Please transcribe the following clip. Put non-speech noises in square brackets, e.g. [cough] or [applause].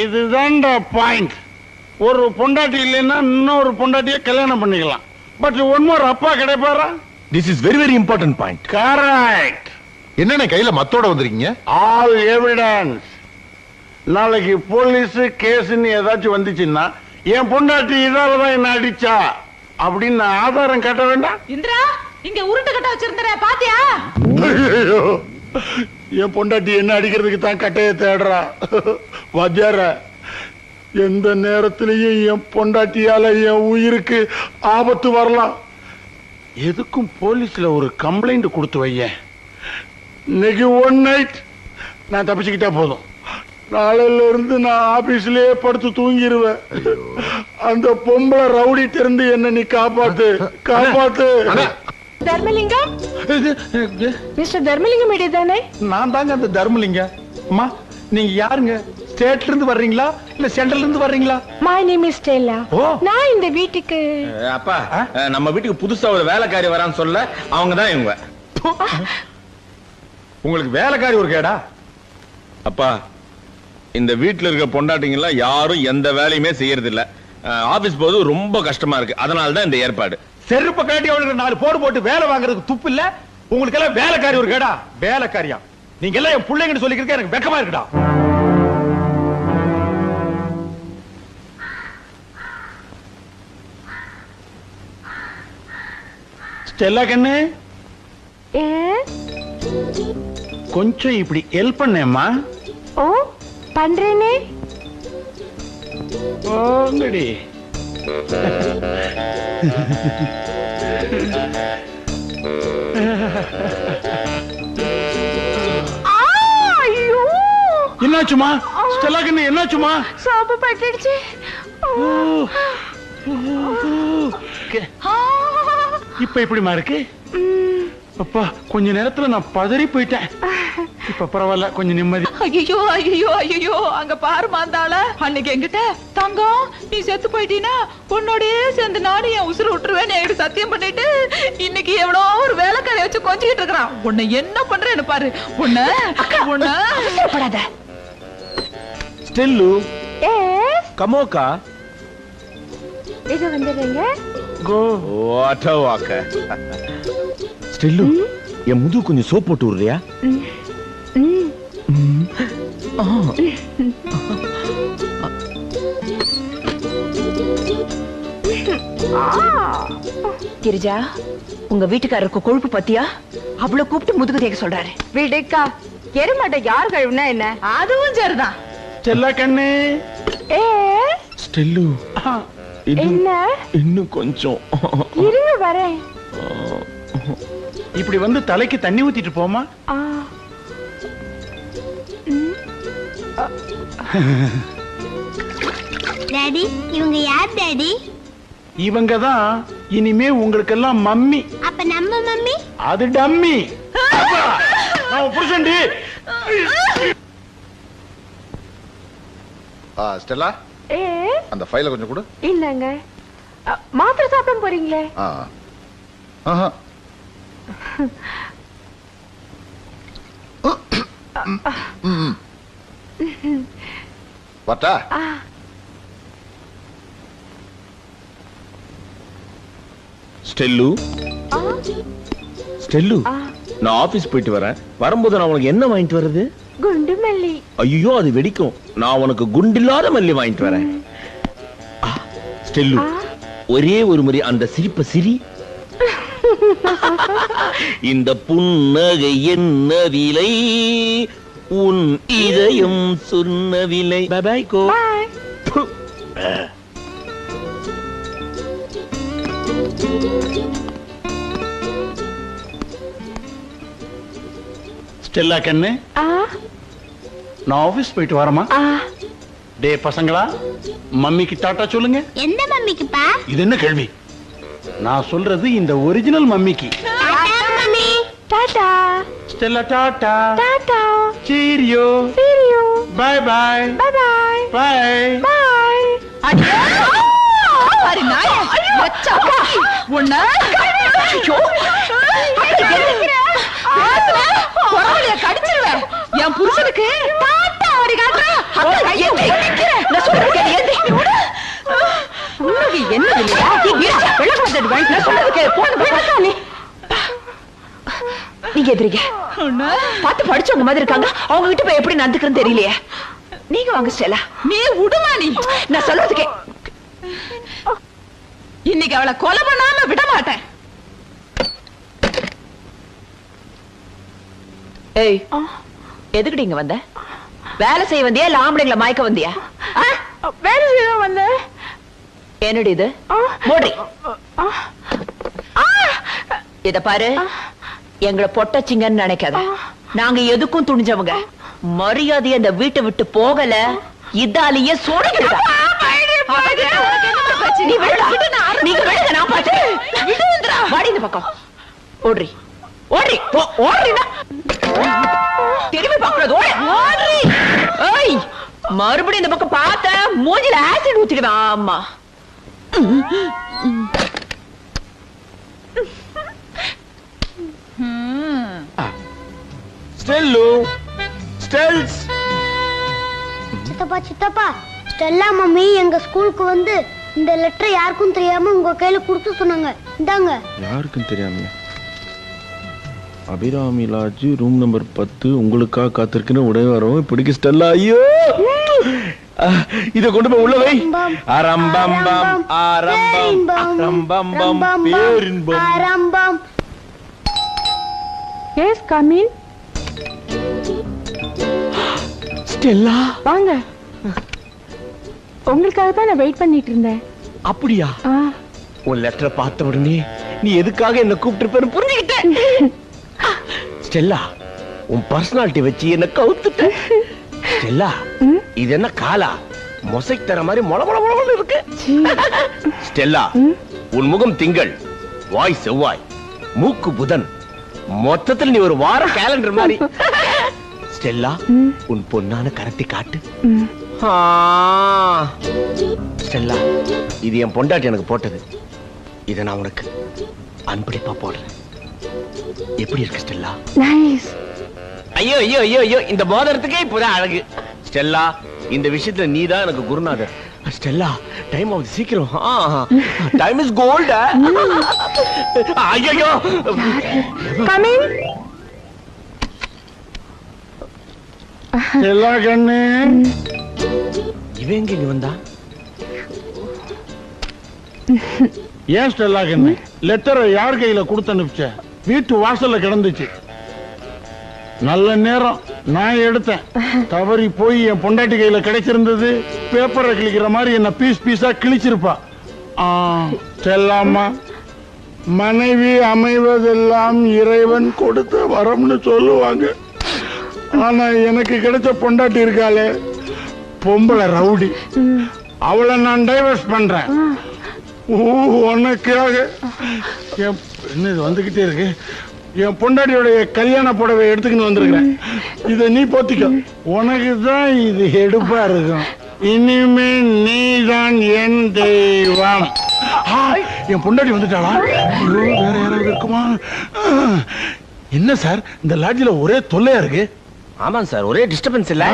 இதுதான்டா பாயிண்ட் ஒரு பொண்டாட்டி இல்லைன்னா இன்னொரு பொண்டாட்டிய கல்யாணம் பண்ணிக்கலாம். பட் ஒன் மோர் அப்பா கிடைப்பாரா? This is very very important point correct என்னண்ணே கையில மத்தோட வந்திருக்கீங்க? ஆல் எவிடன்ஸ் நாளைக்கு போலீஸ் கேஸ்ன்னு ஏதாச்சும் வந்துச்சுன்னா என் பொண்டாட்டி இதால தான் என்ன அடிச்சா? அப்படின்னு நான் ஆதாரம் காட்ட வேண்டாம். இந்திரா இங்க உருட்டு கட்ட வச்சிருந்தற பாத்தியா? ஐயோ என் பொண்டாட்டி என்ன அடிக்கிறதுக்கு தான் கட்டையை தேடுறா? வாத்தியார எந்த நேரத்திலையும் என் பொண்டாட்டியால என் உயிருக்கு ஆபத்து வரலாம். எதுக்கும் போலீஸ்ல ஒரு கம்ப்ளைண்ட் கொடுத்து இன்னைக்கு ஒன் நைட் நான் தப்பிச்சுக்கிட்டா போதும். நாளையில இருந்து நான் ஆபீஸ்லயே படுத்து தூங்கிடுவேன் அந்த பொம்பளை ரவுடிட்ட இருந்து என்ன நீ காப்பாத்து காப்பாத்து. தர்மலிங்கம்? மிஸ்டர் தர்மலிங்கம் இடி தானே நான் தாங்க அந்த தர்மலிங்க. அம்மா நீங்க யாருங்க? ஸ்டேட்ல இருந்து வர்றீங்களா? இல்ல சென்ட்ரல்ல இருந்து வர்றீங்களா? My name is Stella oh. நான் இந்த வீட்டுக்கு அப்பா நம்ம வீட்டுக்கு புதுசா ஒரு வேலைக்காரி வரான்னு சொல்ல அவங்க தான் இவங்க. உங்களுக்கு வேலைக்காரி ஒரு கேடா? அப்பா இந்த வீட்டுல இருக்க பொண்டாட்டிங்க எல்லாம் யாரும் எந்த வேலையுமே செய்யறது இல்ல ஆபீஸ் போது ரொம்ப கஷ்டமா இருக்கு. அதனால தான் இந்த ஏற்பாடு. செருப்ப கட்டி அவனுக்கு நாலு போடு போட்டு வேலை வாங்குறதுக்கு துப்பு இல்ல. உங்களுக்கு எல்லாம் வேலைக்காரி ஒரு கேடா. வேலைக்காரியா. நீங்க எல்லாம் என் பிள்ளைங்கன்னு சொல்லிக்கிறதுக்கு எனக்கு வெக்கமா இருக்குடா. ஸ்டெல்லா கண்ணு. கொஞ்சம் இப்படி ஹெல்ப் பண்ணேம்மா. ஓ பண்றேனே. போங்கடி என்னாச்சுமா? ஸ்டெல்லா கண்ணு என்னாச்சுமா? சாப்பு பட்டுடுச்சு. இப்ப எப்படிமா இருக்கு? அப்பா கொஞ்ச நேரத்துல நான் பதறி போயிட்டேன். இப்ப பரவாயில்ல கொஞ்சம் நிம்மதி. ஐயோ ஐயோ ஐயோ அங்க பாரு மாந்தாள. அன்னைக்கு என்கிட்ட தங்கம் நீ செத்து போயிட்டீனா உன்னோடயே சேர்ந்து நானும் என் உசுறு விட்டுருவேன் என்கிட்ட சத்தியம் பண்ணிட்டு இன்னைக்கு எவ்வளோ ஒரு வேலைக்காரை வச்சு கொஞ்சிக்கிட்டு இருக்கிறான். உன்னை என்ன பண்றேன்னு பாரு. உன்னை உன்னை. அவசரப்படாத ஸ்டெல்லு. ஏ கமோக்கா இது வந்துடுறீங்க கோ. வாட்ட வாக்க ஸ்டெல்லு என் முதுகு கொஞ்சம் சோப் போட்டு விடுறியா? கிரிஜா உங்க வீட்டுக்காரருக்கு கொழுப்பு பத்தியா? அவ்வளவு கூப்பிட்டு முதுகு தேக்க சொல்றாரு. விடுக்கா. எருமாட்டை யார் கழுவுனா என்ன? அதுவும் சரிதான். ஸ்டெல்லா கண்ணு. ஏ? ஸ்டெல்லு. என்ன? இன்னும் கொஞ்சம். இருங்க வரேன். இப்படி வந்து தலைக்கு தண்ணி ஊத்திட்டு போமா? டாடி இவங்க யார் டாடி இவங்க தான் இனிமே உங்களுக்கெல்லாம் மம்மி. அப்ப நம்ம மம்மி? அது டம்மி. நான் புருஷன்டி ஆ, ஸ்டெல்லா ஏ அந்த ஃபைலை கொஞ்சம் கொடு. இல்லங்க. மாத்திரை சாப்பிட போறீங்களே? ஆ. ஆஹா. வரட்டா ஸ்டெல்லு. ஸ்டெல்லு நான் ஆபீஸ் போயிட்டு வரேன். வரும்போது நான் உனக்கு என்ன வாங்கிட்டு வர்றது? குண்டு மல்லி. ஐயோ அது வெடிக்கும். நான் உனக்கு குண்டில்லாத மல்லி வாங்கிட்டு வரேன். ஸ்டெல்லு. ஒரே ஒரு முறை அந்த சிரிப்ப சிரி. [laughs] இந்த புன்னகை என்ன விலை? உன் இதயம் சொன்ன விலை. பாய் கோ ஸ்டெல்லா கண்ணு. ஆ. நான் ஆபீஸ் போயிட்டு வரமா ஆ. டே பசங்களா மம்மிக்கு டாட்டா சொல்லுங்க. எந்த மம்மிக்குப்பா? இது என்ன கேள்வி? நான் சொல்றது இந்த original மம்மிக்கு. Tata tata Stella tata tata cheerio cheerio bye bye bye bye bye bye பாரு நாயே எச்சா, உன்னை ஐயோ, பேசுன, குரவழிய கடிச்சிருவேன் என் புருஷனுக்கு தாத்தா அப்படி காட்டுறேன். அக்கா, கையை ஒடிக்கிறேன். நான் சொல்றது கேளு, ஏந்தி. உனக்கு என்னது இல்லையா? இங்க இரு, வெள்ளக்கார தட்டு வாங்கி, நான் சொல்றது கேளு. போதும், போய் அக்கா, நீ. நீங்க எதிரிங்க. பார்த்து படிச்சவங்க மாதிரி இருக்காங்க. அவங்க கிட்ட போய் எப்படி நடந்துக்கிறேன்னு தெரியலையே. நீங்க வாங்க ஸ்டெல்லா. நீ விடுமா நீ நான் சொல்றதுக்கே இன்னைக்கு அவளை கொலை பண்ணாம விட மாட்டேன். ஏய் எதுக்குடி இங்க வந்த? வேலை செய்ய வந்தியா? இல்ல ஆம்பளைங்களை மயக்க வந்தியா? வேலை செய்ய வந்தேன். என்னடி இது? மூடி. இத பாரு. எங்களை பொட்டச்சிங்கன்னு நினைக்காத. நாங்க எதுக்கும் துணிஞ்சவங்க. மரியாதையை அந்த வீட்டை விட்டு போகல. இதாலேயே பக்கம். ஓடுறி. ஓடுறி. ஓடுறினா திரும்பி பார்க்கறது. ஓடு. ஓடுறி. ஏய் மறுபடியும் இந்த பக்கம் பார்த்த மூஞ்சில ஆசிட் ஊத்திடுவேன். ஆமா. ஸ்டெல்லு. ஸ்டெல்ஸ். சித்தப்பா சித்தப்பா. ஸ்டெல்லா மம்மி எங்க ஸ்கூலுக்கு வந்து இந்த லெட்டர் யாருக்கும் தெரியாம உங்க கையில கொடுத்து சொன்னாங்க. இந்தாங்க. யாருக்கும் தெரியாம அபிராமி லாட்ஜ் ரூம் நம்பர் பத்து. உங்களுக்காக காத்திருக்கிற உடனே வரும் பிடிக்க ஸ்டெல்லா. ஐயோ! இத கொண்டு போய் உள்ள வை. அரம்பம் பம் ஆரம்பம். அரம்பம் பம் பேரின்பம். ஆரம்பம். எஸ் கமின் ஸ்டெல்லா வாங்க. உங்களுக்காக தான் நான் வெயிட் பண்ணிட்டு இருந்தேன். அப்படியா? உன் லெட்டரை பார்த்த உடனே நீ எதுக்காக என்ன கூப்பிட்டு புரிஞ்சுக்கிட்டேன். [laughs] ஸ்டெல்லா உன் பர்சனாலிட்டி வச்சு என்ன கவுத்துட்ட. ஸ்டெல்லா இது என்ன காலா? மொசைக் தர மாதிரி மொள மொள மொளன்னு இருக்கு. ஸ்டெல்லா உன் முகம் திங்கள் வாய் செவ்வாய் மூக்கு புதன். மொத்தத்தில் நீ ஒரு வார கேலண்டர் மாதிரி. [laughs] ஸ்டெல்லா உன் பொன்னான கரத்தை காட்டு. ஸ்டெல்லா இது என் பொண்டாட்டி எனக்கு போட்டது. இதை நான் உனக்கு அன்பளிப்பா போடுறேன். எப்படி இருக்கு ஸ்டெல்லா? நைஸ் ஐயோ ஐயோ ஐயோ ஐயோ இந்த மோதிரத்துக்கே இப்பதான் அழகு. ஸ்டெல்லா இந்த விஷயத்துல நீ தான் எனக்கு குருநாதர். ஸ்டெல்லா டைம் ஆகுது சீக்கிரம். டைம் இஸ் கோல்ட் ஐயோ கமின் எல்லா கண்ணு. இவன் எங்க இங்க வந்தா? ஏன் ஸ்டெல்லா கண்ணு? லெட்டரை யார் கையில கொடுத்து அனுப்பிச்ச? வீட்டு வாசல்ல கிடந்துச்சு. நல்ல நேரம். நான் எடுத்தேன். தவறி போய் என் பொண்டாட்டி கையில கிடைச்சிருந்தது பேப்பரை கிழிக்கிற மாதிரி என்ன பீஸ் பீஸா கிழிச்சிருப்பா. செல்லாமா மனைவி அமைவதெல்லாம் இறைவன் கொடுத்த வரம்னு சொல்லுவாங்க. ஆனா எனக்கு கிடைச்ச பொண்டாட்டி இருக்காளே பொம்பளை ரவுடி. அவளை நான் டைவர்ஸ் பண்றேன். உனக்காக. என் என்ன இது வந்துகிட்டே இருக்கு? என் பொண்டாட்டியோடைய கல்யாண புடவை எடுத்துக்கின்னு வந்திருக்கிறேன். இதை நீ போத்திக்கோ. உனக்கு தான் இது எடுப்பா இருக்கும். இனிமே நீ தான் என் தெய்வம். என் பொண்டாட்டி வந்துட்டாளா? வேற யாராவது இருக்குமா? என்ன சார்? இந்த லாட்ஜில ஒரே தொல்லையா இருக்கு? ஆமாங்க சார் ஒரே டிஸ்டர்பன்ஸ் இல்ல.